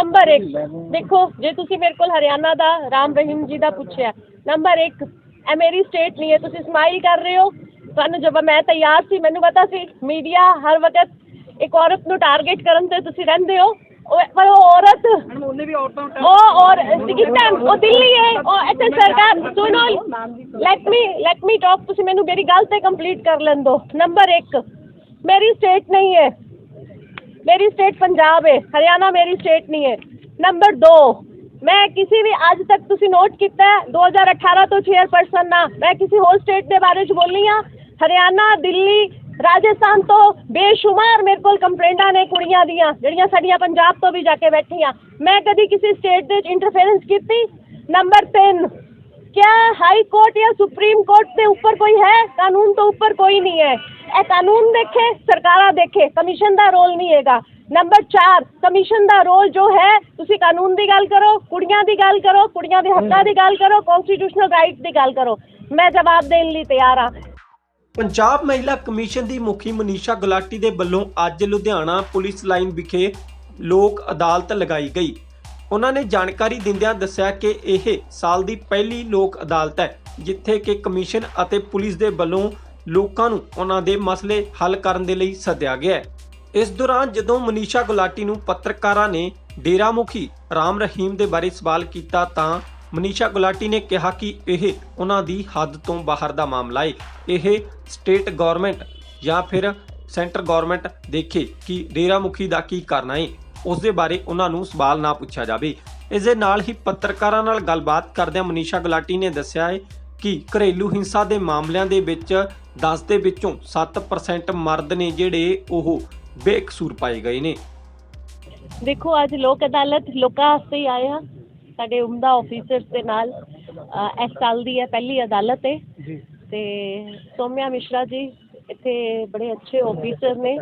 Number 1 ਦੇਖੋ ਜੇ ਤੁਸੀਂ ਮੇਰੇ ਕੋਲ ਹਰਿਆਣਾ ਦਾ ਰਾਮ ਰਹੀਮ ਜੀ ਦਾ ਪੁੱਛਿਆ ਨੰਬਰ 1 ਇਹ ਮੇਰੀ ਸਟੇਟ ਨਹੀਂ ਹੈ ਤੁਸੀਂ ਸਮਾਈਲ ਕਰ ਰਹੇ ਹੋ। ਤੁਹਾਨੂੰ ਜਦ ਮੈਂ ਤਿਆਰ ਸੀ ਮੈਨੂੰ ਪਤਾ ਸੀ ਮੀਡੀਆ ਹਰ ਵਕਤ ਇੱਕ ਔਰਤ ਨੂੰ ਟਾਰਗੇਟ ਕਰਨ ਤੇ ਤੁਸੀਂ ਰਹਿੰਦੇ ਹੋ। ਉਹ ਪਰ ਉਹ ਔਰਤ ਉਹਨੇ ਵੀ ਔਰਤਾਂ ਨੂੰ ਉਹ ਔਰ ਸਿਕਿਸਤਾਨ ਉਹ ਦਿੱਲੀ ਹੈ ਉਹ ਇੱਥੇ ਸਰਕਾਰ ਸੁਣੋ let me let me talk ਤੁਸੀਂ ਮੈਨੂੰ ਮੇਰੀ ਗੱਲ ਤੇ ਕੰਪਲੀਟ ਕਰ ਲੈਣ ਦਿਓ। ਨੰਬਰ 1 ਮੇਰੀ ਸਟੇਟ ਨਹੀਂ ਹੈ। ਮੇਰੀ ਸਟੇਟ ਪੰਜਾਬ ਹੈ ਹਰਿਆਣਾ ਮੇਰੀ ਸਟੇਟ ਨਹੀਂ ਹੈ ਨੰਬਰ 2 ਮੈਂ ਕਿਸੇ ਵੀ ਅੱਜ ਤੱਕ ਤੁਸੀਂ ਨੋਟ ਕੀਤਾ ਹੈ, 2018 ਤੋਂ ਚੇਅਰਪਰਸਨ ਨਾ ਮੈਂ ਕਿਸੇ ਹੋਰ ਸਟੇਟ ਦੇ ਬਾਰੇ ਚ ਬੋਲੀ ਹਾਂ ਹਰਿਆਣਾ ਦਿੱਲੀ ਰਾਜਸਥਾਨ ਤੋਂ ਬੇਸ਼ੁਮਾਰ ਮੇਰੇ ਕੋਲ ਕੰਪਲੇਂਟਾਂ ਨੇ ਕੁੜੀਆਂ ਦੀਆਂ ਜਿਹੜੀਆਂ ਸਾਡੀਆਂ ਪੰਜਾਬ ਤੋਂ ਵੀ ਜਾ ਕੇ ਬੈਠੀਆਂ ਮੈਂ ਕਦੀ ਕਿਸੇ ਸਟੇਟ ਦੇ ਇੰਟਰਫੇਰੈਂਸ ਕੀਤੀ ਨੰਬਰ 3 क्या हाई कोर्ट या सुप्रीम कोर्ट से ऊपर कोई है कानून तो ऊपर कोई नहीं है ਇਹ ਕਾਨੂੰਨ ਦੇਖੇ, ਸਰਕਾਰਾਂ ਦੇਖੇ, ਕਮਿਸ਼ਨ ਦਾ ਰੋਲ ਨਹੀਂ ਹੈਗਾ। ਨੰਬਰ 4 ਕਮਿਸ਼ਨ ਦਾ ਰੋਲ ਜੋ ਹੈ, ਤੁਸੀਂ ਕਾਨੂੰਨ ਦੀ ਗੱਲ ਕਰੋ, ਕੁੜੀਆਂ ਦੀ ਗੱਲ ਕਰੋ, ਕੁੜੀਆਂ ਦੇ ਹੱਕਾਂ ਦੀ ਗੱਲ ਕਰੋ ਕਨਸਟੀਟਿਊਸ਼ਨਲ ਰਾਈਟ ਦੀ ਗੱਲ ਕਰੋ। ਮੈਂ ਜਵਾਬ ਦੇਣ ਲਈ ਤਿਆਰ ਹਾਂ। ਪੰਜਾਬ ਮਹਿਲਾ ਕਮਿਸ਼ਨ ਦੀ ਮੁਖੀ ਮਨੀਸ਼ਾ ਗੁਲਾਟੀ ਦੇ ਵੱਲੋਂ ਅੱਜ ਲੁਧਿਆਣਾ ਪੁਲਿਸ ਲਾਈਨ ਵਿਖੇ ਲੋਕ ਅਦਾਲਤ ਲਗਾਈ ਗਈ। ਉਹਨਾਂ ਨੇ ਜਾਣਕਾਰੀ ਦਿੰਦਿਆਂ ਦੱਸਿਆ ਕਿ ਇਹ ਸਾਲ ਦੀ ਪਹਿਲੀ ਲੋਕ ਅਦਾਲਤ ਹੈ, ਜਿੱਥੇ ਕਿ ਕਮਿਸ਼ਨ ਅਤੇ ਪੁਲਿਸ ਦੇ ਵੱਲੋਂ ਲੋਕਾਂ ਨੂੰ ਉਹਨਾਂ ਦੇ ਮਸਲੇ ਹੱਲ ਕਰਨ ਦੇ ਲਈ ਸੱਦਿਆ ਗਿਆ ਹੈ। ਇਸ ਦੌਰਾਨ ਜਦੋਂ ਮਨੀਸ਼ਾ ਗੁਲਾਟੀ ਨੂੰ ਪੱਤਰਕਾਰਾਂ ਨੇ ਡੇਰਾ ਮੁਖੀ ਰਾਮ ਰਹੀਮ ਦੇ ਬਾਰੇ ਸਵਾਲ ਕੀਤਾ ਤਾਂ ਮਨੀਸ਼ਾ ਗੁਲਾਟੀ ਨੇ ਕਿਹਾ ਕਿ ਇਹ ਉਹਨਾਂ ਦੀ ਹੱਦ ਤੋਂ ਬਾਹਰ ਦਾ ਮਾਮਲਾ ਹੈ ਇਹ ਸਟੇਟ ਗਵਰਨਮੈਂਟ ਜਾਂ ਫਿਰ ਸੈਂਟਰ ਗਵਰਨਮੈਂਟ ਦੇਖੇ ਕਿ ਡੇਰਾ ਮੁਖੀ ਦਾ ਕੀ ਕਰਨਾ ਹੈ ਉਸ ਦੇ ਬਾਰੇ ਉਹਨਾਂ ਨੂੰ ਸਵਾਲ ਨਾ ਪੁੱਛਿਆ ਜਾਵੇ। ਇਸ ਦੇ ਨਾਲ ਹੀ ਪੱਤਰਕਾਰਾਂ ਨਾਲ ਗੱਲਬਾਤ ਕਰਦਿਆਂ ਮਨੀਸ਼ਾ ਗੁਲਾਟੀ ਨੇ ਦੱਸਿਆ ਹੈ ਕਿ ਘਰੇਲੂ ਹਿੰਸਾ ਦੇ ਮਾਮਲਿਆਂ ਦੇ ਵਿੱਚ 10 ਦੇ ਵਿੱਚੋਂ 7% ਮਰਦ ਨੇ ਜਿਹੜੇ ਉਹ ਬੇਕਸੂਰ ਪਾਏ ਗਏ ਨੇ। ਦੇਖੋ ਅੱਜ ਲੋਕ ਅਦਾਲਤ ਲੋਕਾਂ ਵਾਸਤੇ ਹੀ ਆਏ ਹਾਂ ਸਾਡੇ ਉਮਦਾ ਆਫੀਸਰਸ ਦੇ ਨਾਲ ਇਸ ਸਾਲ ਦੀ ਹੈ ਪਹਿਲੀ ਅਦਾਲਤ ਹੈ। ਤੇ ਸੋਮਿਆ ਮਿਸ਼ਰਾ ਜੀ ਇੱਥੇ ਬੜੇ ਅੱਛੇ ਆਫੀਸਰ ਨੇ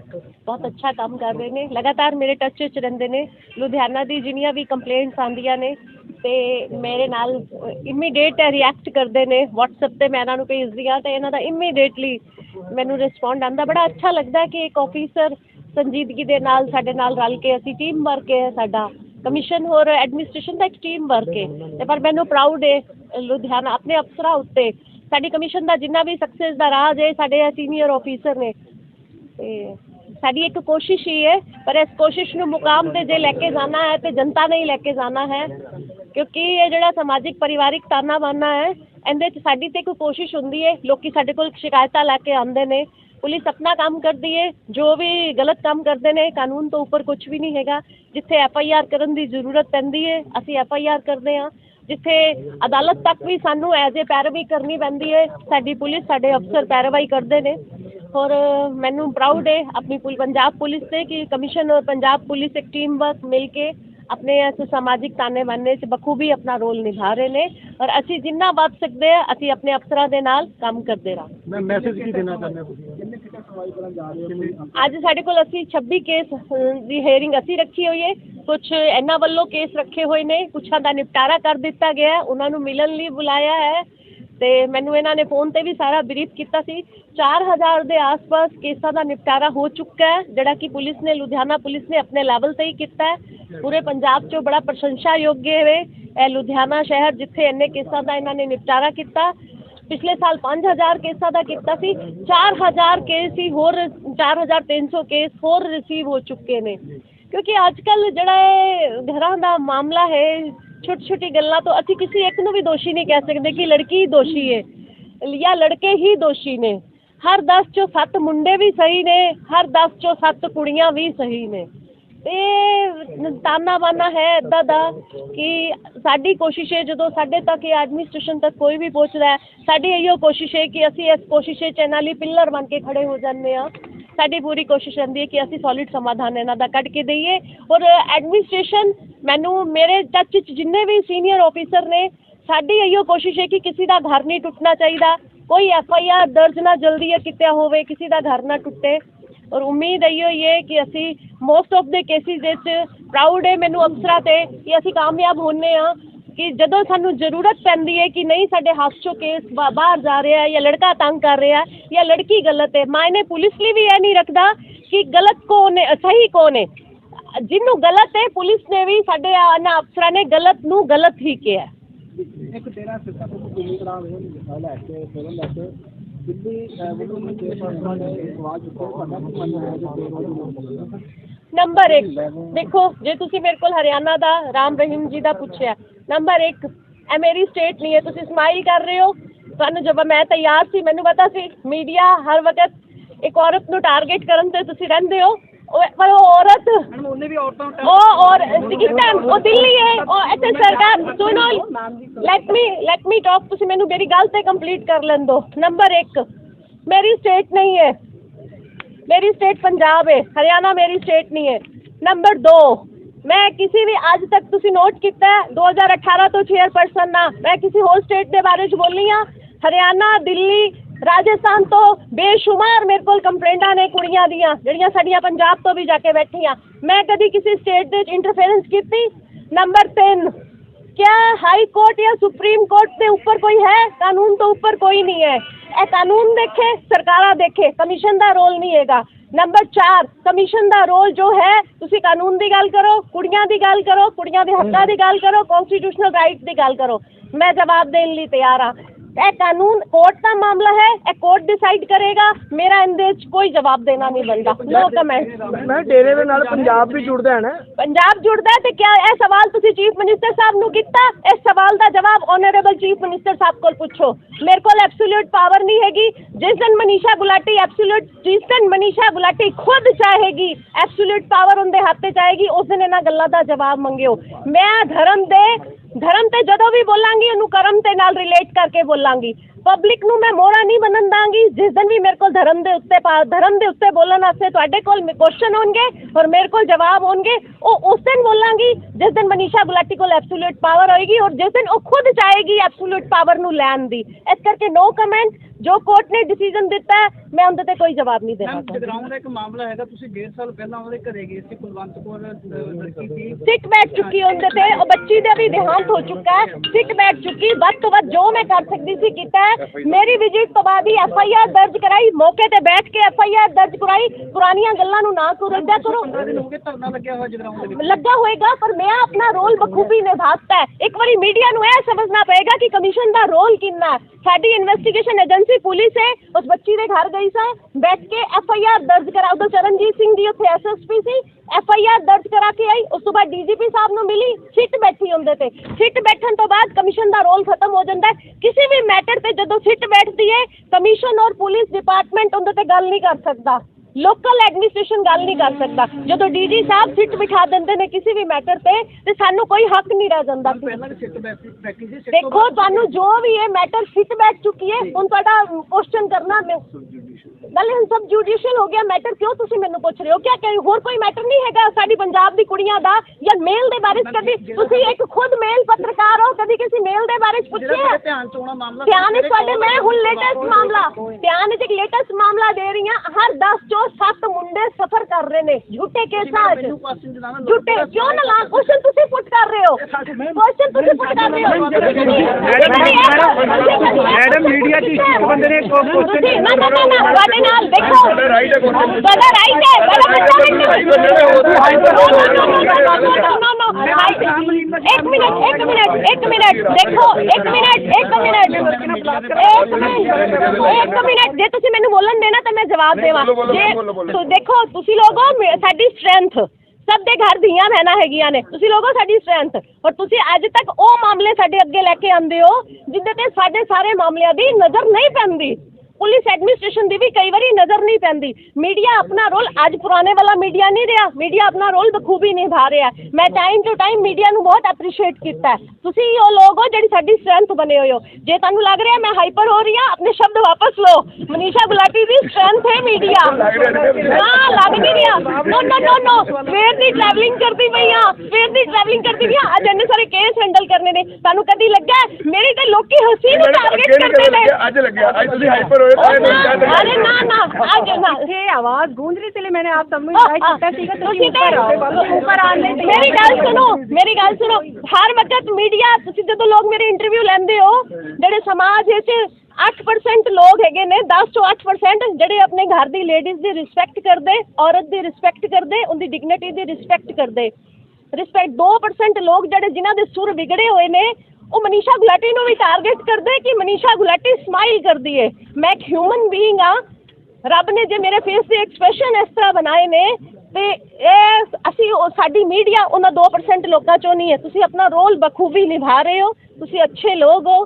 ਬਹੁਤ ਅੱਛਾ ਕੰਮ ਕਰ ਰਹੇ ਨੇ। ਲਗਾਤਾਰ ਮੇਰੇ ਟੱਚ ਵਿੱਚ ਰਹਿੰਦੇ ਨੇ। ਲੁਧਿਆਣਾ ਦੀ ਜਿੰਨੀਆਂ ਵੀ ਕੰਪਲੇਂਟਸ ਆਉਂਦੀਆਂ ਨੇ ਤੇ ਮੇਰੇ ਨਾਲ ਇਮੀਡੀਏਟ ਰਿਐਕਟ ਕਰਦੇ ਨੇ ਵਟਸਐਪ ਤੇ ਮੈਂ ਇਹਨਾਂ ਨੂੰ ਭੇਜਦੀ ਹਾਂ ਤੇ ਇਹਨਾਂ ਦਾ ਇਮੀਡੀਏਟਲੀ ਮੈਨੂੰ ਰਿਸਪੌਂਡ ਆਉਂਦਾ। ਬੜਾ ਅੱਛਾ ਲੱਗਦਾ ਕਿ ਇੱਕ ਔਫਿਸਰ ਸੰਜੀਦਗੀ ਦੇ ਨਾਲ ਸਾਡੇ ਨਾਲ ਰਲ ਕੇ ਅਸੀਂ ਟੀਮ ਵਰਕ ਹੈ, ਸਾਡਾ ਕਮਿਸ਼ਨ ਹੋਰ ਐਡਮਿਨਿਸਟ੍ਰੇਸ਼ਨ ਦਾ ਇੱਕ ਟੀਮ ਵਰਕ ਹੈ। ਤੇ ਪਰ ਮੈਨੂੰ ਪ੍ਰਾਊਡ ਹੈ, ਲੁਧਿਆਣਾ ਆਪਣੇ ਅਫਸਰਾਂ ਉੱਤੇ। ਸਾਡੀ ਕਮਿਸ਼ਨ ਦਾ ਜਿੰਨਾ ਵੀ ਸਕਸੈਸ ਦਾ ਰਾਜ ਹੈ, ਸਾਡੇ ਸੀਨੀਅਰ ਆਫੀਸਰ ਨੇ। ਤੇ ਸਾਡੀ ਇੱਕ ਕੋਸ਼ਿਸ਼ ਹੀ ਹੈ, ਪਰ ਇਸ ਕੋਸ਼ਿਸ਼ ਨੂੰ ਮੁਕਾਮ ਤੇ ਜੇ ਲੈ ਕੇ ਜਾਣਾ ਹੈ ਤੇ ਜਨਤਾ ਨੇ ਹੀ ਲੈ ਕੇ ਜਾਣਾ ਹੈ। ਕਿਉਂਕਿ ਇਹ ਜਿਹੜਾ ਸਮਾਜਿਕ, ਪਰਿਵਾਰਿਕ ਤਾਨਾ ਬਾਨਾ ਹੈ, ਇਹਦੇ 'ਚ ਸਾਡੀ ਤੇ ਇੱਕ ਕੋਸ਼ਿਸ਼ ਹੁੰਦੀ ਹੈ, ਲੋਕ ਸਾਡੇ ਕੋਲ ਸ਼ਿਕਾਇਤਾਂ ਲੈ ਕੇ ਆਉਂਦੇ ਨੇ, ਪੁਲਿਸ ਆਪਣਾ ਕੰਮ ਕਰਦੀ ਹੈ, ਜੋ ਵੀ ਗਲਤ ਕੰਮ ਕਰਦੇ ਨੇ, ਕਾਨੂੰਨ ਤੋਂ ਉੱਪਰ ਕੁਝ ਵੀ ਨਹੀਂ ਹੈਗਾ, ਜਿੱਥੇ ਐਫ ਆਈ ਆਰ ਕਰਨ ਦੀ ਜ਼ਰੂਰਤ ਪੈਂਦੀ ਹੈ, ਅਸੀਂ ਐਫ ਆਈ ਆਰ ਕਰਦੇ ਹਾਂ, ਜਿੱਥੇ ਅਦਾਲਤ ਤੱਕ ਵੀ ਸਾਨੂੰ ਐਜ਼ ਏ ਪੈਰਵੀ ਕਰਨੀ ਪੈਂਦੀ ਹੈ, ਸਾਡੀ ਪੁਲਿਸ ਸਾਡੇ ਅਫਸਰ ਪੈਰਵਾਈ ਕਰਦੇ ਨੇ। ਔਰ ਮੈਨੂੰ ਪ੍ਰਾਊਡ ਹੈ, ਆਪਣੀ ਪੁਲ, ਪੰਜਾਬ ਪੁਲਿਸ ਤੇ, ਕਿ ਕਮਿਸ਼ਨ ਔਰ ਪੰਜਾਬ ਪੁਲਿਸ ਇੱਕ ਟੀਮ ਵਰਕ ਮਿਲ ਕੇ ਆਪਣੇ ਇਸ ਸਮਾਜਿਕ ਤਾਨੇ ਬਾਨੇ 'ਚ ਬਖੂਬੀ ਆਪਣਾ ਰੋਲ ਨਿਭਾ ਰਹੇ ਨੇ ਔਰ ਅਸੀਂ ਜਿੰਨਾ ਵੱਧ ਸਕਦੇ ਹਾਂ ਅਸੀਂ ਆਪਣੇ ਅਫਸਰਾਂ ਦੇ ਨਾਲ ਕੰਮ ਕਰਦੇ ਰਹਾਂਗੇ। ਮੈਂ ਮੈਸੇਜ ਕੀ ਦੇਣਾ ਚਾਹੁੰਦੇ ਰਹੇ ਅੱਜ ਸਾਡੇ ਕੋਲ ਅਸੀਂ 26 ਕੇਸ ਦੀ ਹੇਅਰਿੰਗ ਅਸੀਂ ਰੱਖੀ ਹੋਈ ਹੈ। ਕੁਝ ਇਹਨਾਂ ਵੱਲੋਂ ਕੇਸ ਰੱਖੇ ਹੋਏ ਨੇ। ਕੁਛਾਂ ਦਾ ਨਿਪਟਾਰਾ ਕਰ ਦਿੱਤਾ ਗਿਆ ਉਹਨਾਂ ਨੂੰ ਮਿਲਣ ਲਈ ਬੁਲਾਇਆ ਹੈ। ਅਤੇ ਮੈਨੂੰ ਇਹਨਾਂ ਨੇ ਫੋਨ ਤੇ ਵੀ ਸਾਰਾ ਬਰੀਫ ਕੀਤਾ ਸੀ। ਚਾਰ ਹਜ਼ਾਰ ਦੇ ਆਸ-ਪਾਸ ਕੇਸਾਂ ਦਾ ਨਿਪਟਾਰਾ ਹੋ ਚੁੱਕਾ ਹੈ, ਜਿਹੜਾ ਕਿ ਪੁਲਿਸ ਨੇ, ਲੁਧਿਆਣਾ ਪੁਲਿਸ ਨੇ ਆਪਣੇ ਲੈਵਲ ਤੇ ਹੀ ਕੀਤਾ ਪੂਰੇ ਪੰਜਾਬ 'ਚੋਂ ਬੜਾ ਪ੍ਰਸ਼ੰਸਾ ਯੋਗ ਹੈ ਇਹ ਲੁਧਿਆਣਾ ਸ਼ਹਿਰ ਜਿੱਥੇ ਇੰਨੇ ਕੇਸਾਂ ਦਾ ਇਹਨਾਂ ਨੇ ਨਿਪਟਾਰਾ ਕੀਤਾ। ਪਿਛਲੇ ਸਾਲ ਪੰਜ ਹਜ਼ਾਰ ਕੇਸਾਂ ਦਾ ਕੀਤਾ ਸੀ, ਚਾਰ ਹਜ਼ਾਰ ਕੇਸ ਹੀ ਹੋਰ 4300 ਕੇਸ ਹੋਰ ਰਿਸੀਵ ਹੋ ਚੁੱਕੇ ਨੇ। ਕਿਉਂਕਿ ਅੱਜ ਕੱਲ੍ਹ ਜਿਹੜਾ ਇਹ ਘਰਾਂ ਦਾ ਮਾਮਲਾ ਹੈ ਛੋਟੀ ਛੋਟੀ ਗੱਲਾਂ ਤੋਂ ਅਸੀਂ ਕਿਸੇ ਇੱਕ ਨੂੰ ਵੀ ਦੋਸ਼ੀ ਨਹੀਂ ਕਹਿ ਸਕਦੇ ਕਿ ਲੜਕੀ ਹੀ ਦੋਸ਼ੀ ਹੈ ਜਾਂ ਲੜਕੇ ਹੀ ਦੋਸ਼ੀ ਨੇ। ਹਰ 10 ਚੋਂ 7 ਮੁੰਡੇ ਵੀ ਸਹੀ ਨੇ, ਹਰ 10 ਚੋਂ 7 ਕੁੜੀਆਂ ਵੀ ਸਹੀ ਨੇ। ਤੇ ਤਾਨਾ ਬਾਨਾ ਹੈ ਇੱਦਾਂ ਦਾ ਕਿ ਸਾਡੀ ਕੋਸ਼ਿਸ਼ ਹੈ ਜਦੋਂ ਸਾਡੇ ਤੱਕ ਇਹ ਐਡਮਿਨਿਸਟ੍ਰੇਸ਼ਨ ਤੱਕ ਕੋਈ ਵੀ ਪਹੁੰਚਦਾ ਹੈ, ਸਾਡੀ ਇਹੋ ਕੋਸ਼ਿਸ਼ ਹੈ ਕਿ ਅਸੀਂ ਇਸ ਕੋਸ਼ਿਸ਼ 'ਚ ਇਹਨਾਂ ਲਈ ਪਿੱਲਰ ਬਣ ਕੇ ਖੜੇ ਹੋ ਜਾਂਦੇ ਹਾਂ। ਸਾਡੀ ਪੂਰੀ ਕੋਸ਼ਿਸ਼ ਰਹਿੰਦੀ ਹੈ ਕਿ ਅਸੀਂ ਸੋਲਿਡ ਸਮਾਧਾਨ ਇਹਨਾਂ ਦਾ ਕੱਢ ਕੇ ਦਈਏ। ਔਰ ਐਡਮਿਨਿਸਟ੍ਰੇਸ਼ਨ ਮੈਨੂੰ ਮੇਰੇ ਟੱਚ 'ਚ ਜਿੰਨੇ ਵੀ ਸੀਨੀਅਰ ਆਫੀਸਰ ਨੇ, ਸਾਡੀ ਇਹੋ ਕੋਸ਼ਿਸ਼ ਹੈ ਕਿ ਕਿਸੇ ਦਾ ਘਰ ਨਹੀਂ ਟੁੱਟਣਾ ਚਾਹੀਦਾ। ਕੋਈ ਐਫ ਆਈ ਆਰ ਦਰਜ ਨਾ ਜਲਦੀ ਕੀਤਾ ਹੋਵੇ, ਕਿਸੇ ਦਾ ਘਰ ਨਾ ਟੁੱਟੇ। ਔਰ ਉਮੀਦ ਇਹੋ ਹੀ ਹੈ ਕਿ ਅਸੀਂ ਮੋਸਟ ਆਫ ਦੇ ਕੇਸਿਸ ਵਿੱਚ ਪ੍ਰਾਊਡ ਹੈ, ਮੈਨੂੰ ਅਫਸਰਾਂ ਤੇ, ਕਿ ਅਸੀਂ ਕਾਮਯਾਬ ਹੁੰਨੇ ਆ ਕਿ ਜਦੋਂ ਸਾਨੂੰ ਜ਼ਰੂਰਤ ਪੈਂਦੀ ਹੈ ਕਿ ਨਹੀਂ, ਸਾਡੇ ਹੱਥ ਚੋਂ ਕੇਸ ਬਾ- ਬਾਹਰ ਜਾ ਰਿਹਾ ਜਾਂ ਲੜਕਾ ਤੰਗ ਕਰ ਰਿਹਾ ਜਾਂ ਲੜਕੀ ਗਲਤ ਹੈ ਮਾਇਨੇ ਪੁਲਿਸ ਲਈ ਵੀ ਇਹ ਨਹੀਂ ਰੱਖਦਾ ਕਿ ਗਲਤ ਕੌਣ ਹੈ, ਸਹੀ ਕੌਣ ਹੈ। ਜਿਹਨੂੰ ਗਲਤ ਹੈ, ਪੁਲਿਸ ਨੇ ਵੀ ਸਾਡੇ ਇਹਨਾਂ ਅਫਸਰਾਂ ਨੇ ਗਲਤ ਨੂੰ ਗਲਤ ਹੀ ਕਿਹਾ ਇੱਕ ਤੇਰਾ ਸਿੱਧਾ ਪੁੱਤ ਕਰਾ ਰਹੇ ਲੈ ਕੇ ਫਿਰਨ ਲੈ ਕੇ। ਦਿੱਲੀ ਵੱਲੋਂ ਕੇਸ ਪਰਸਨ ਨੇ ਸਵਾਲ ਚੁੱਕਿਆ, ਤੁਹਾਡਾ ਕੀ ਮੰਨਣਾ ਹੈ। ਨੰਬਰ 1 ਦੇਖੋ ਜੇ ਤੁਸੀਂ ਮੇਰੇ ਕੋਲ ਹਰਿਆਣਾ ਦਾ ਰਾਮ ਰਹੀਮ ਜੀ ਦਾ ਪੁੱਛਿਆ ਨੰਬਰ 1 ਇਹ ਮੇਰੀ ਸਟੇਟ ਨਹੀਂ ਹੈ ਤੁਸੀਂ ਸਮਾਈਲ ਕਰ ਰਹੇ ਹੋ। ਤੁਹਾਨੂੰ ਜਦ ਮੈਂ ਤਿਆਰ ਸੀ ਮੈਨੂੰ ਪਤਾ ਸੀ ਮੀਡੀਆ ਹਰ ਵਕਤ ਇੱਕ ਔਰਤ ਨੂੰ ਟਾਰਗੇਟ ਕਰਨ ਤੇ ਤੁਸੀਂ ਰਹਿੰਦੇ ਹੋ। ਉਹ ਪਰ ਉਹ ਔਰਤ ਉਹਨੇ ਵੀ ਔਰਤਾਂ ਉਹ ਔਰ ਕਿੰਨਾ ਉਹ ਦਿੱਲੀ ਹੈ ਉਹ ਇੱਥੇ ਸਰਕਾਰ ਸੁਣੋ let me let me talk ਤੁਸੀਂ ਮੈਨੂੰ ਮੇਰੀ ਗੱਲ ਤੇ ਕੰਪਲੀਟ ਕਰ ਲੈਣ ਦਿਓ। ਨੰਬਰ 1 ਮੇਰੀ ਸਟੇਟ ਨਹੀਂ ਹੈ। ਮੇਰੀ ਸਟੇਟ ਪੰਜਾਬ ਹੈ ਹਰਿਆਣਾ ਮੇਰੀ ਸਟੇਟ ਨਹੀਂ ਹੈ ਨੰਬਰ 2 ਮੈਂ ਕਿਸੇ ਵੀ ਅੱਜ ਤੱਕ ਤੁਸੀਂ ਨੋਟ ਕੀਤਾ ਹੈ 2018 ਤੋਂ ਚੇਅਰਪਰਸਨ ਨਾ ਮੈਂ ਕਿਸੇ ਹੋਰ ਸਟੇਟ ਦੇ ਬਾਰੇ ਚ ਬੋਲੀ ਹਾਂ। ਹਰਿਆਣਾ, ਦਿੱਲੀ, ਰਾਜਸਥਾਨ ਤੋਂ ਬੇਸ਼ੁਮਾਰ ਮੇਰੇ ਕੋਲ ਕੰਪਲੇਂਟਾਂ ਨੇ ਕੁੜੀਆਂ ਦੀਆਂ, ਜਿਹੜੀਆਂ ਸਾਡੀਆਂ ਪੰਜਾਬ ਤੋਂ ਵੀ ਜਾ ਕੇ ਬੈਠੀਆਂ। ਮੈਂ ਕਦੀ ਕਿਸੇ ਸਟੇਟ ਦੇ ਇੰਟਰਫੇਰੈਂਸ ਕੀਤੀ? ਨੰਬਰ 3 क्या हाई कोर्ट या सुप्रीम कोर्ट से ऊपर कोई है कानून तो ऊपर कोई नहीं है ਇਹ ਕਾਨੂੰਨ ਦੇਖੇ ਸਰਕਾਰਾਂ ਦੇਖੇ ਕਮਿਸ਼ਨ ਦਾ ਰੋਲ ਨਹੀਂ ਹੈਗਾ ਨੰਬਰ 4 ਕਮਿਸ਼ਨ ਦਾ ਰੋਲ ਜੋ ਹੈ ਤੁਸੀਂ ਕਾਨੂੰਨ ਦੀ ਗੱਲ ਕਰੋ ਕੁੜੀਆਂ ਦੀ ਗੱਲ ਕਰੋ ਕੁੜੀਆਂ ਦੇ ਹੱਕਾਂ ਦੀ ਗੱਲ ਕਰੋ ਕਨਸਟੀਟਿਊਸ਼ਨਲ ਰਾਈਟਸ ਦੀ ਗੱਲ ਕਰੋ ਮੈਂ ਜਵਾਬ ਦੇਣ ਲਈ ਤਿਆਰ ਹਾਂ ਇਹ ਕਾਨੂੰਨ ਕੋਰਟ ਦਾ ਮਾਮਲਾ ਹੈ ਇਹ ਕੋਰਟ ਡਿਸਾਈਡ ਕਰੇਗਾ। ਮੇਰਾ ਇਹਦੇ 'ਚ ਕੋਈ ਜਵਾਬ ਦੇਣਾ ਨਹੀਂ ਬਣਦਾ। ਨੋ ਕਮੈਂਟ ਮੈਂ ਡੇਰੇ ਦੇ ਨਾਲ ਪੰਜਾਬ ਵੀ ਜੁੜਦਾ ਹੈ ਨਾ। ਪੰਜਾਬ ਜੁੜਦਾ ਹੈ ਤੇ ਕਿਆ ਇਹ ਸਵਾਲ ਤੁਸੀਂ ਚੀਫ ਮਿਨਿਸਟਰ ਸਾਹਿਬ ਨੂੰ ਕੀਤਾ? ਇਸ ਸਵਾਲ ਦਾ ਜਵਾਬ ਆਨਰੇਬਲ ਚੀਫ ਮਿਨਿਸਟਰ ਸਾਹਿਬ ਕੋਲ ਪੁੱਛੋ। ਮੇਰੇ ਕੋਲ ਐਬਸੋਲੂਟ ਪਾਵਰ ਨਹੀਂ ਹੈਗੀ। ਜਿਸ ਦਿਨ ਮਨੀਸ਼ਾ ਗੁਲਾਟੀ ਐਬਸੋਲੂਟ ਜਿਸ ਦਿਨ ਮਨੀਸ਼ਾ ਗੁਲਾਟੀ ਖੁਦ ਚਾਹੇਗੀ ਐਬਸੋਲੂਟ ਪਾਵਰ ਉਹਦੇ ਹੱਥ 'ਚ ਆਏਗੀ ਉਸ ਦਿਨ ਇਹਨਾਂ ਗੱਲਾਂ ਦਾ ਜਵਾਬ ਮੰਗਿਓ। ਮੈਂ ਧਰਮ ਦੇ ਧਰਮ ਤੇ ਜਦੋਂ ਵੀ ਬੋਲਾਂਗੀ, ਉਹਨੂੰ ਕਰਮ ਤੇ ਨਾਲ ਰਿਲੇਟ ਕਰਕੇ ਬੋਲਾਂਗੀ। ਪਬਲਿਕ ਨੂੰ ਮੈਂ ਮੋਹਰਾ ਨਹੀਂ ਬਣਨ ਦਾਂਗੀ, ਜਿਸ ਦਿਨ ਵੀ ਮੇਰੇ ਕੋਲ ਧਰਮ ਦੇ ਉੱਤੇ ਪਾ- ਧਰਮ ਦੇ ਉੱਤੇ ਬੋਲਣ ਵਾਸਤੇ ਤੁਹਾਡੇ ਕੋਲ ਕੁਐਸਚਨ ਹੋਣਗੇ ਔਰ ਮੇਰੇ ਕੋਲ ਜਵਾਬ ਹੋਣਗੇ, ਉਹ ਉਸ ਦਿਨ ਬੋਲਾਂਗੀ, ਜਿਸ ਦਿਨ ਮਨੀਸ਼ਾ ਗੁਲਾਟੀ ਕੋਲ ਐਬਸੋਲੂਟ ਪਾਵਰ ਹੋਏਗੀ ਔਰ ਜਿਸ ਦਿਨ ਉਹ ਖੁਦ ਚਾਹੇਗੀ ਐਬਸੋਲੂਟ ਪਾਵਰ ਨੂੰ ਲੈਣ ਦੀ। ਇਸ ਕਰਕੇ ਨੋ ਕਮੈਂਟ ਜੋ ਕੋਰਟ ਨੇ ਡਿਸੀਜਨ ਦਿੱਤਾ ਹੈ ਮੈਂ ਉਹਦੇ ਤੇ ਕੋਈ ਜਵਾਬ ਨਹੀਂ ਦੇਣਾ ਚਾਹੁੰਦੀ। ਜਗਰਾਉਂ ਦਾ ਇੱਕ ਮਾਮਲਾ ਹੈਗਾ ਤੁਸੀਂ 1.5 ਸਾਲ ਪਹਿਲਾਂ ਉਹਦੇ ਘਰੇ ਗਏ ਸੀ ਕੁਲਵੰਤ ਕੌਰ ਅਹ, ਲੜਕੀ ਸੀ। ਸਿੱਖ ਬੈਠ ਚੁੱਕੀ ਉਹਦੇ ਤੇ ਉਹ ਬੱਚੀ ਦਾ ਵੀ ਦੇਹਾਂਤ ਹੋ ਚੁੱਕਾ ਹੈ। ਸਿੱਖ ਬੈਠ ਚੁੱਕੀ ਵੱਧ ਤੋਂ ਵੱਧ ਜੋ ਮੈਂ ਕਰ ਸਕਦੀ ਸੀ ਕੀਤਾ ਹੈ। ਮੇਰੀ ਵਿਜ਼ਿਟ ਤੋਂ ਬਾਅਦ ਹੀ ਐਫ ਆਈ ਆਰ ਦਰਜ ਕਰਾਈ ਮੌਕੇ ਤੇ ਬੈਠ ਕੇ ਐਫ ਆਈ ਆਰ ਦਰਜ ਕਰਾਈ। ਪੁਰਾਣੀਆਂ ਗੱਲਾਂ ਨੂੰ ਨਾ ਕਰੋ ਏਦਾਂ ਕਰੋ। ਦਿਨ ਹੋ ਗਏ ਧਰਨਾ ਲੱਗਿਆ ਹੋਇਆ ਜਗਰਾਉਂ ਦੇ ਵਿੱਚ ਲੱਗਾ ਹੋਏਗਾ ਪਰ ਮੈਂ ਆਪਣਾ ਰੋਲ ਬਖੂਬੀ ਨਿਭਾਤਾ ਹੈ। ਇੱਕ ਵਾਰੀ ਮੀਡੀਆ ਨੂੰ ਇਹ ਸਮਝਣਾ ਪਏਗਾ ਕਿ ਕਮਿਸ਼ਨ ਦਾ ਰੋਲ ਕਿੰਨਾ ਹੈ। ਸਾਡੀ ਇਨਵੈਸਟੀਗੇਸ਼ਨ ਏਜੰਸੀ ਪੁਲਿਸ ਹੈ, ਉਸ ਬੱਚੀ ਦੇ ਘਰ ਗਈ ਸਾਂ, ਬੈਠ ਕੇ ਐਫ ਆਈ ਆਰ ਦਰਜ ਕਰਾ ਉਦੋਂ ਚਰਨਜੀਤ ਸਿੰਘ ਜੀ ਉੱਥੇ ਐਸ ਐਸ ਪੀ ਸੀ ਐਫ ਆਈ ਆਰ ਦਰਜ ਕਰਾ ਕੇ ਆਈ, ਉਸ ਤੋਂ ਬਾਅਦ ਡੀਜੀਪੀ ਸਾਹਿਬ ਨੂੰ ਮਿਲੀ ਸਿੱਟ ਬੈਠੀ ਉਹਦੇ ਤੇ। ਸਿੱਟ ਬੈਠਣ ਤੋਂ ਬਾਅਦ ਕਮਿਸ਼ਨ ਦਾ ਰੋਲ ਖਤਮ ਹੋ ਜਾਂਦਾ ਕਿਸੇ ਵੀ ਮੈਟਰ ਤੇ ਜਦੋਂ ਸਿੱਟ ਬੈਠਦੀ ਹੈ, ਕਮਿਸ਼ਨ ਔਰ ਪੁਲਿਸ ਡਿਪਾਰਟਮੈਂਟ ਉਹਦੇ ਤੇ ਗੱਲ ਨਹੀਂ ਕਰ ਸਕਦਾ। ਲੋਕਲ ਐਡਮਿਨਿਸਟ੍ਰੇਸ਼ਨ ਗੱਲ ਨਹੀਂ ਕਰ ਸਕਦਾ। ਜਦੋਂ ਡੀਜੀ ਸਾਹਿਬ ਸਿੱਟ ਬਿਠਾ ਦਿੰਦੇ ਨੇ ਕਿਸੇ ਵੀ ਮੈਟਰ ਤੇ ਤੇ ਸਾਨੂੰ ਕੋਈ ਹੱਕ ਨਹੀਂ ਰਹਿ ਜਾਂਦਾ। ਦੇਖੋ ਤੁਹਾਨੂੰ ਜੋ ਵੀ ਇਹ ਮੈਟਰ ਸਿੱਟ ਬੈਠ ਚੁੱਕੀ ਹੈ ਹੁਣ ਤੁਹਾਡਾ ਕੁਐਸਚਨ ਕਰਨਾ ਮੈਂ। ਨਾਲੇ ਹੁਣ ਸਬ ਜੁਡੀਸ਼ੀਅਲ ਹੋ ਗਿਆ ਮੈਟਰ ਕਿਉਂ ਤੁਸੀਂ ਮੈਨੂੰ ਪੁੱਛ ਰਹੇ ਹੋ? ਕਿਆ ਕਿ ਹੋਰ ਕੋਈ ਮੈਟਰ ਨਹੀਂ ਹੈਗਾ ਸਾਡੀ ਪੰਜਾਬ ਦੀ ਕੁੜੀਆਂ ਦਾ ਜਾਂ ਮੇਲ ਦੇ ਬਾਰੇ ਕਦੀ ਤੁਸੀਂ ਇੱਕ ਖੁਦ ਮੇਲ ਪੱਤਰਕਾਰ ਹੋ ਕਦੀ ਕਿਸੇ ਮੇਲ ਦੇ ਬਾਰੇ ਪੁੱਛਿਆ? ਧਿਆਨ ਚ ਮਾਮਲਾ ਧਿਆਨ ਵਿੱਚ ਤੁਹਾਡੇ ਮੈਂ ਹੁਣ ਲੇਟੈਸਟ ਮਾਮਲਾ ਧਿਆਨ ਵਿੱਚ ਇੱਕ ਲੇਟੈਸਟ ਮਾਮਲਾ ਦੇ ਰਹੀ ਹਾਂ ਹਰ 10 ਚੋਂ 7 ਮੁੰਡੇ ਸਫਰ ਕਰ ਰਹੇ ਨੇ ਝੂਠੇ ਕੇਸਾਂ 'ਚ ਝੂਠੇ ਕਿਉਂ ਨਾ ਲਾ ਕੁਐਸਚਨ ਤੁਸੀਂ ਪੁੱਟ ਕਰ ਰਹੇ ਹੋ ਕੁਐਸਚਨ ਤੁਸੀਂ ਪੁੱਟ ਕਰ ਰਹੇ ਹੋ ਮੈਡਮ ਮੀਡੀਆ ਚ ਇੱਕ ਬੰਦੇ ਨੇ ਤੁਸੀਂ ਨਾ ਨਾ ਨਾ ਤੁਹਾਡੇ ਨਾਲ ਦੇਖੋ ਤੁਹਾਡਾ ਰਾਈਟ ਹੈ ਤੁਹਾਡਾ ਰਾਈਟ ਹੈ ਤੁਹਾਡਾ ਇੱਕ ਮਿੰਟ ਇੱਕ ਮਿੰਟ ਇੱਕ ਮਿੰਟ ਦੇਖੋ ਇੱਕ ਮਿੰਟ ਇੱਕ ਮਿੰਟ। ਇੱਕ ਮਿੰਟ ਇੱਕ ਮਿੰਟ। ਜੇ ਤੁਸੀਂ ਮੈਨੂੰ ਬੋਲਣ ਦੇਣਾ ਤਾਂ ਮੈਂ ਜਵਾਬ ਦੇਵਾਂ। ਜੇ ਤੋ ਦੇਖੋ ਤੁਸੀਂ ਲੋਗੋ ਸਾਡੀ ਸਟਰੈਂਥ ਸਭ ਦੇ ਘਰ ਧੀਆਂ ਬਹਿਣਾ ਹੈਗੀਆਂ ਨੇ। ਤੁਸੀਂ ਲੋਗੋ ਸਾਡੀ ਸਟਰੈਂਥ ਔਰ ਤੁਸੀਂ ਅੱਜ ਤੱਕ ਉਹ ਮਾਮਲੇ ਸਾਡੇ ਅੱਗੇ ਲੈ ਕੇ ਆਉਂਦੇ ਹੋ ਜਿੱਦੇ ਤੇ ਸਾਡੇ ਸਾਰੇ ਮਾਮਲਿਆਂ ਦੀ ਨਜ਼ਰ ਨਹੀਂ ਪੈਂਦੀ। ਪੁਲਿਸ ਐਡਮਿਨਿਸਟ੍ਰੇਸ਼ਨ ਦੀ ਵੀ ਕਈ ਵਾਰੀ ਨਜ਼ਰ ਨਹੀਂ ਪੈਂਦੀ। ਮੀਡੀਆ ਆਪਣਾ ਰੋਲ ਅੱਜ ਪੁਰਾਣੇ ਵਾਲਾ ਮੀਡੀਆ ਨਹੀਂ ਰਿਹਾ। ਮੀਡੀਆ ਆਪਣਾ ਰੋਲ ਬਖੂਬੀ ਨਿਭਾ ਰਿਹਾ। ਮੈਂ ਟਾਈਮ ਟੂ ਟਾਈਮ ਮੀਡੀਆ ਨੂੰ ਬਹੁਤ ਐਪਰੀਸ਼ੀਏਟ ਕੀਤਾ ਹੈ। ਤੁਸੀਂ ਉਹ ਲੋਕ ਹੋ ਜਿਹੜੀ ਸਾਡੀ ਸਟਰੈਂਥ ਬਣੇ ਹੋਏ ਹੋ। ਜੇ ਤੁਹਾਨੂੰ ਲੱਗ ਰਿਹਾ ਮੈਂ ਹਾਈਪਰ ਹੋ ਰਹੀ ਹਾਂ ਆਪਣੇ ਸ਼ਬਦ ਵਾਪਸ ਲਓ। ਮਨੀਸ਼ਾ ਗੁਲਾਟੀ ਦੀ ਸਟਰੈਂਥ ਹੈ ਮੀਡੀਆ। ਨਾ ਲੱਗ ਨਹੀਂ ਰਿਹਾ ਨੋ ਨੋ ਨੋ ਨੋ ਸਵੇਰ ਦੀ ਟਰੈਵਲਿੰਗ ਕਰਦੀ ਪਈ ਹਾਂ ਸਵੇਰ ਦੀ ਟਰੈਵਲਿੰਗ ਕਰਦੀ ਪਈ ਹਾਂ ਅੱਜ ਇੰਨੇ ਸਾਰੇ ਕੇਸ ਹੈਂਡਲ ਕਰਨੇ ਨੇ। ਤੁਹਾਨੂੰ ਕਦੀ ਲੱਗਾ ਹੈ? ਮੇਰੀ ਤੇ ਲੋਕੀ ਹਸੀ ਨੂੰ ਟਾਰਗੇਟ ਕਰਦੇ ਨੇ ਅੱਜ ਲੱਗਿਆ। ਅੱਜ ਤੁਸੀਂ ਹਾਈਪਰ अरे ना ना आज ਜਿਹੜੇ ਆਪਣੇ ਘਰ ਦੀ ਲੇਡੀਜ਼ ਦੀ ਰਿਸਪੈਕਟ ਕਰਦੇ ਔਰਤ ਦੀ ਰਿਸਪੈਕਟ ਕਰਦੇ ਉਹਦੀ ਡਿਗਨਿਟੀ ਦੀ ਰਿਸਪੈਕਟ ਕਰਦੇ ਰਿਸਪੈਕਟ 2% ਲੋਕ ਜਿਹੜੇ ਜਿਨ੍ਹਾਂ ਦੇ ਸੁਰ ਵਿਗੜੇ ਹੋਏ ਨੇ ਉਹ ਮਨੀਸ਼ਾ ਗੁਲਾਟੀ ਨੂੰ ਵੀ ਟਾਰਗੇਟ ਕਰਦੇ ਕਿ ਮਨੀਸ਼ਾ ਗੁਲਾਟੀ ਸਮਾਈਲ ਕਰਦੀ ਹੈ ਮੈਂ ਇੱਕ ਹਿਊਮਨ ਬੀਇੰਗ ਆ। ਰੱਬ ਨੇ ਜੇ ਮੇਰੇ ਫੇਸ ਦੇ ਐਕਸਪ੍ਰੈਸ਼ਨ ਇਸ ਤਰ੍ਹਾਂ ਬਣਾਏ ਨੇ, ਤੇ ਇਹ ਅਸੀਂ ਸਾਡੀ ਮੀਡੀਆ ਉਹਨਾਂ 2% ਲੋਕਾਂ ਚੋਂ ਨਹੀਂ ਹੈ ਤੁਸੀਂ ਆਪਣਾ ਰੋਲ ਬਖੂਬੀ ਨਿਭਾ ਰਹੇ ਹੋ। ਤੁਸੀਂ ਅੱਛੇ ਲੋਕ ਹੋ।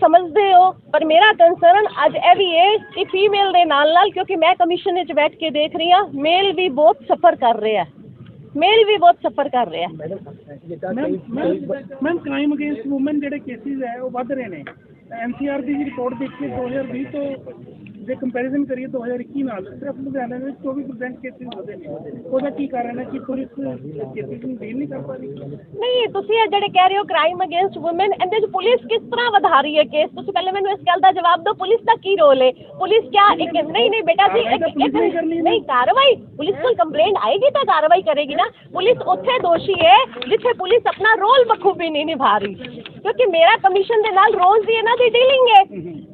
ਸਮਝਦੇ ਹੋ। ਪਰ ਮੇਰਾ ਕੰਸਰਨ ਅੱਜ ਇਹ ਵੀ ਹੈ ਕਿ ਫੀਮੇਲ ਦੇ ਨਾਲ ਨਾਲ ਕਿਉਂਕਿ ਮੈਂ ਕਮਿਸ਼ਨ ਵਿੱਚ ਬੈਠ ਕੇ ਦੇਖ ਰਹੀ ਹਾਂ ਮੇਲ ਵੀ ਬਹੁਤ ਸਫਰ ਕਰ ਰਿਹਾ ਮੇਲ ਵੀ ਬਹੁਤ ਸਫਰ ਕਰ ਰਿਹਾ। ਮੈਮ ਕ੍ਰਾਈਮ ਅਗੇਂਸਟ ਔਮਨ ਜਿਹੜੇ ਕੇਸਿਸ ਹੈ, ਉਹ ਵੱਧ ਰਹੇ ਨੇ। ਐਨਸੀਆਰ ਦੀ ਰਿਪੋਰਟ ਦੇਖ ਕੇ 2020 ਤੋਂ ਜੇ ਕੰਪੈਰੀਜ਼ਨ ਕਰੀਏ 2021 ਨਾਲ ਸਿਰਫ ਲੁਧਿਆਣਾ ਵਿੱਚ 24% ਕੇਸਿਸ ਵਧੇ ਨੇ। ਉਹਦਾ ਕੀ ਕਾਰਨ ਹੈ ਕਿ ਪੁਲਿਸ ਕੇਸਿਸ ਨੂੰ ਡੀਲ ਨਹੀਂ ਕਰ ਪਾ ਰਹੀ? ਨਹੀਂ ਤੁਸੀਂ ਇਹ ਜਿਹੜੇ ਕਹਿ ਰਹੇ ਹੋ ਕ੍ਰਾਈਮ ਅਗੇਂਸਟ ਔਮਨ ਇਹਦੇ 'ਚ ਪੁਲਿਸ ਕਿਸ ਤਰ੍ਹਾਂ ਵਧਾ ਰਹੀ ਹੈ ਕੇਸ ਤੁਸੀਂ ਪਹਿਲੇ ਮੈਨੂੰ ਇਸ ਗੱਲ ਦਾ ਜਵਾਬ ਦਿਓ ਪੁਲਿਸ ਦਾ ਕੀ ਰੋਲ ਹੈ? ਪੁਲਿਸ ਕਿਆ ਇੱਕ ਨਹੀਂ ਨਹੀਂ ਬੇਟਾ ਜੀ ਇੱਕ ਨਹੀਂ ਕਾਰਵਾਈ ਪੁਲਿਸ ਕੋਲ ਕੰਪਲੇਂਟ ਆਏਗੀ ਤਾਂ ਕਾਰਵਾਈ ਕਰੇਗੀ ਨਾ। ਪੁਲਿਸ ਉੱਥੇ ਦੋਸ਼ੀ ਹੈ ਜਿੱਥੇ ਪੁਲਿਸ ਆਪਣਾ ਰੋਲ ਬਖੂਬੀ ਨਹੀਂ ਨਿਭਾ ਰਹੀ। ਕਿਉਂਕਿ ਮੇਰਾ ਕਮਿਸ਼ਨ ਦੇ ਨਾਲ ਰੋਜ਼ ਦੀ ਇਹਨਾਂ ਦੀ ਡੀਲਿੰਗ ਹੈ।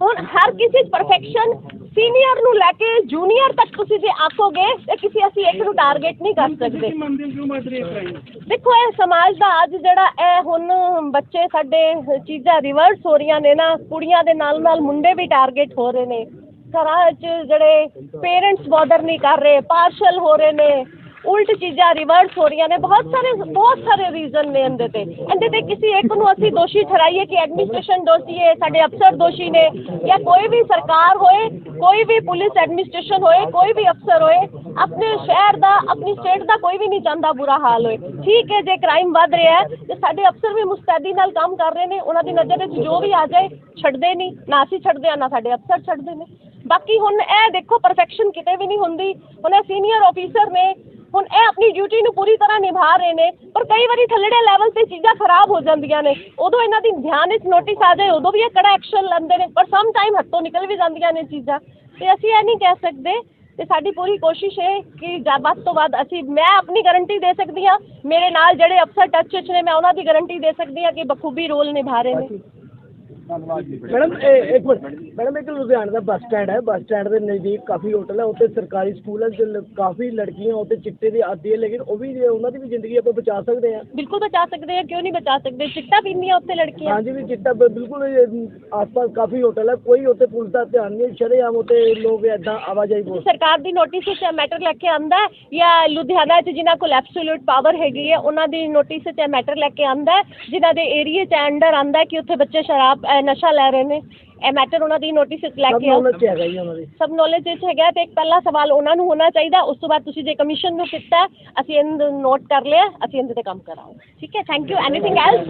ਹੁਣ ਹਰ ਕਿਸੇ ਪਰਫੈਕਸ਼ਨ ਸੀਨੀਅਰ ਨੂੰ ਲੈ ਕੇ ਜੂਨੀਅਰ ਤੱਕ ਤੁਸੀਂ ਜੇ ਆਖੋਗੇ ਤੇ ਕਿਸੇ ਅਸੀਂ ਇੱਕ ਨੂੰ ਟਾਰਗੇਟ ਨਹੀਂ ਕਰ ਸਕਦੇ। ਮੰਨਦੇ ਹੋ ਕਿਉਂ ਦੇਖੋ ਇਹ ਸਮਾਜ ਦਾ ਅੱਜ ਜਿਹੜਾ ਇਹ ਹੁਣ ਬੱਚੇ ਸਾਡੇ ਚੀਜ਼ਾਂ ਰਿਵਰਸ ਹੋ ਰਹੀਆਂ ਨੇ ਨਾ ਕੁੜੀਆਂ ਦੇ ਨਾਲ ਨਾਲ ਮੁੰਡੇ ਵੀ ਟਾਰਗੇਟ ਹੋ ਰਹੇ ਨੇ। ਘਰਾਂ 'ਚ ਜਿਹੜੇ ਪੇਰੈਂਟਸ ਬੋਦਰ ਨਹੀਂ ਕਰ ਰਹੇ ਪਾਰਸ਼ਲ ਹੋ ਰਹੇ ਨੇ। ਉਲਟ ਚੀਜ਼ਾਂ ਰਿਵਰਸ ਹੋ ਰਹੀਆਂ ਨੇ। ਬਹੁਤ ਸਾਰੇ ਬਹੁਤ ਸਾਰੇ ਰੀਜ਼ਨ ਨੇ ਇਹਦੇ ਤੇ। ਇਹਦੇ ਤੇ ਕਿਸੇ ਇੱਕ ਨੂੰ ਅਸੀਂ ਦੋਸ਼ੀ ਠਹਿਰਾਈਏ ਕਿ ਐਡਮਿਨਿਸਟ੍ਰੇਸ਼ਨ ਦੋਸ਼ੀ ਹੈ ਸਾਡੇ ਅਫਸਰ ਦੋਸ਼ੀ ਨੇ, ਜਾਂ ਕੋਈ ਵੀ ਸਰਕਾਰ ਹੋਏ, ਕੋਈ ਵੀ ਪੁਲਿਸ ਐਡਮਿਨਿਸਟ੍ਰੇਸ਼ਨ ਹੋਏ, ਕੋਈ ਵੀ ਅਫਸਰ ਹੋਏ, ਆਪਣੇ ਸ਼ਹਿਰ ਦਾ, ਆਪਣੀ ਸਟੇਟ ਦਾ ਕੋਈ ਵੀ ਨਹੀਂ ਚਾਹੁੰਦਾ ਬੁਰਾ ਹਾਲ ਹੋਏ। ਠੀਕ ਹੈ, ਜੇ ਕ੍ਰਾਈਮ ਵੱਧ ਰਿਹਾ ਹੈ, ਤੇ ਸਾਡੇ ਅਫਸਰ ਵੀ ਮੁਸਤੈਦੀ ਨਾਲ ਕੰਮ ਕਰ ਰਹੇ ਨੇ, ਉਹਨਾਂ ਦੀ ਨਜ਼ਰ ਵਿੱਚ ਜੋ ਵੀ ਆ ਜਾਏ, ਛੱਡਦੇ ਨਹੀਂ। ਨਾ ਅਸੀਂ ਛੱਡਦੇ ਆ ਨਾ ਸਾਡੇ ਅਫਸਰ ਛੱਡਦੇ ਨੇ। ਬਾਕੀ ਹੁਣ ਇਹ ਦੇਖੋ ਪਰਫੈਕਸ਼ਨ ਕਿਤੇ ਵੀ ਨਹੀਂ ਹੁੰਦੀ। ਹੁਣ ਇਹ ਸੀਨੀਅਰ ਆਫੀਸਰ ਨੇ ਹੁਣ ਇਹ ਆਪਣੀ ਡਿਊਟੀ ਨੂੰ ਪੂਰੀ ਤਰ੍ਹਾਂ ਨਿਭਾ ਰਹੇ ਨੇ, ਪਰ ਕਈ ਵਾਰੀ ਥੱਲੜੇ ਲੈਵਲ ਤੇ ਚੀਜ਼ਾਂ ਖਰਾਬ ਹੋ ਜਾਂਦੀਆਂ ਨੇ। ਉਦੋਂ ਇਹਨਾਂ ਦੀ ਧਿਆਨ ਵਿੱਚ ਨੋਟਿਸ ਆ ਜਾਏ, ਉਦੋਂ ਵੀ ਇਹ ਕੜਾ ਐਕਸ਼ਨ ਲੈਂਦੇ ਨੇ, ਪਰ ਸਮ ਟਾਈਮ ਹੱਥੋਂ ਨਿਕਲ ਵੀ ਜਾਂਦੀਆਂ ਨੇ ਚੀਜ਼ਾਂ। ਤੇ ਅਸੀਂ ਇਹ ਨਹੀਂ ਕਹਿ ਸਕਦੇ, ਤੇ ਸਾਡੀ ਪੂਰੀ ਕੋਸ਼ਿਸ਼ ਹੈ ਕਿ ਵੱਧ ਤੋਂ ਵੱਧ ਅਸੀਂ, ਮੈਂ ਆਪਣੀ ਗਾਰੰਟੀ ਦੇ ਸਕਦੀ ਹਾਂ, ਮੇਰੇ ਨਾਲ ਜਿਹੜੇ ਅਫਸਰ ਟੱਚ ਵਿੱਚ ਨੇ, ਮੈਂ ਉਹਨਾਂ ਦੀ ਗਾਰੰਟੀ ਦੇ ਸਕਦੀ ਹਾਂ ਕਿ ਬਖੂਬੀ ਰੋਲ ਨਿਭਾ ਰਹੇ ਨੇ। ਮੈਡਮ ਇਹ ਇੱਕ ਮਿੰਟ ਮੈਡਮ ਇੱਕ ਲੁਧਿਆਣਾ ਦਾ ਬੱਸ ਸਟੈਂਡ ਹੈ। ਬੱਸ ਸਟੈਂਡ ਦੇ ਨਜ਼ਦੀਕ ਕਾਫੀ ਹੋਟਲ ਹੈ ਉੱਥੇ ਸਰਕਾਰੀ ਸਕੂਲ ਹੈ ਜਿ- ਕਾਫੀ ਲੜਕੀਆਂ ਉੱਥੇ ਚਿੱਟੇ ਦੀ ਆਦੀ ਹੈ ਲੇਕਿਨ ਉਹ ਵੀ ਉਹਨਾਂ ਦੀ ਵੀ ਜ਼ਿੰਦਗੀ ਆਪਾਂ ਬਚਾ ਸਕਦੇ ਹਾਂ। ਬਿਲਕੁਲ ਬਚਾ ਸਕਦੇ ਆ ਕਿਉਂ ਨਹੀਂ ਬਚਾ ਸਕਦੇ? ਚਿੱਟਾ ਪੀਂਦੀਆਂ ਉੱਥੇ ਲੜਕੀਆਂ। ਹਾਂਜੀ ਵੀ ਚਿੱਟਾ ਬ- ਬਿਲਕੁਲ ਇਹ ਆਸ-ਪਾਸ ਕਾਫੀ ਹੋਟਲ ਹੈ ਕੋਈ ਉੱਥੇ ਪੁਲਿਸ ਦਾ ਧਿਆਨ ਨਹੀਂ ਸ਼ਰੇਆਮ ਉੱਥੇ ਲੋਕ ਐਦਾਂ ਆਵਾਜਾਈ ਬੋਲ ਸਰਕਾਰ ਦੀ ਨੋਟਿਸ ਵਿੱਚ ਮੈਟਰ ਲੈ ਕੇ ਆਂਦਾ ਹੈ ਜਾਂ ਲੁਧਿਆਣਾ 'ਚ ਜਿਨ੍ਹਾਂ ਕੋਲ ਐਬਸੋਲੂਟ ਪਾਵਰ ਹੈਗੀ ਹੈ ਉਹਨਾਂ ਦੀ ਨੋਟਿਸ ਵਿੱਚ ਮੈਟਰ ਲੈ ਕੇ ਆਂਦਾ ਹੈ ਜਿਨ੍ਹਾਂ ਦੇ ਏਰੀਏ 'ਚ ਅੰਡਰ ਆਂਦਾ ਹੈ ਕਿ ਉੱਥੇ ਬੱਚੇ ਸ਼ਰਾਬ ਨਸ਼ਾ ਲੈ ਰਹੇ ਨੇ। ਇਹ ਮੈਟਰ ਉਹਨਾਂ ਦੀ ਨੋਟਿਸ ਲੈ ਕੇ ਆਓ। ਨੌਲੇਜ 'ਚ ਹੈਗਾ ਜੀ ਉਹਨਾਂ ਦੀ। ਸਭ ਨੌਲੇਜ ਵਿੱਚ ਹੈਗਾ ਤੇ ਇੱਕ ਪਹਿਲਾ ਸਵਾਲ ਉਹਨਾਂ ਨੂੰ ਹੋਣਾ ਚਾਹੀਦਾ। ਉਸ ਤੋਂ ਬਾਅਦ ਤੁਸੀਂ ਜੇ ਕਮਿਸ਼ਨ ਨੂੰ ਕੀਤਾ ਅਸੀਂ ਇਹਨੂੰ ਨੋਟ ਕਰ ਲਿਆ ਅਸੀਂ ਇਹਦੇ ਤੇ ਕੰਮ ਕਰਾਂਗੇ। ਠੀਕ ਹੈ ਥੈਂਕ ਯੂ ਐਨੀਥਿੰਗ ਐਲਸ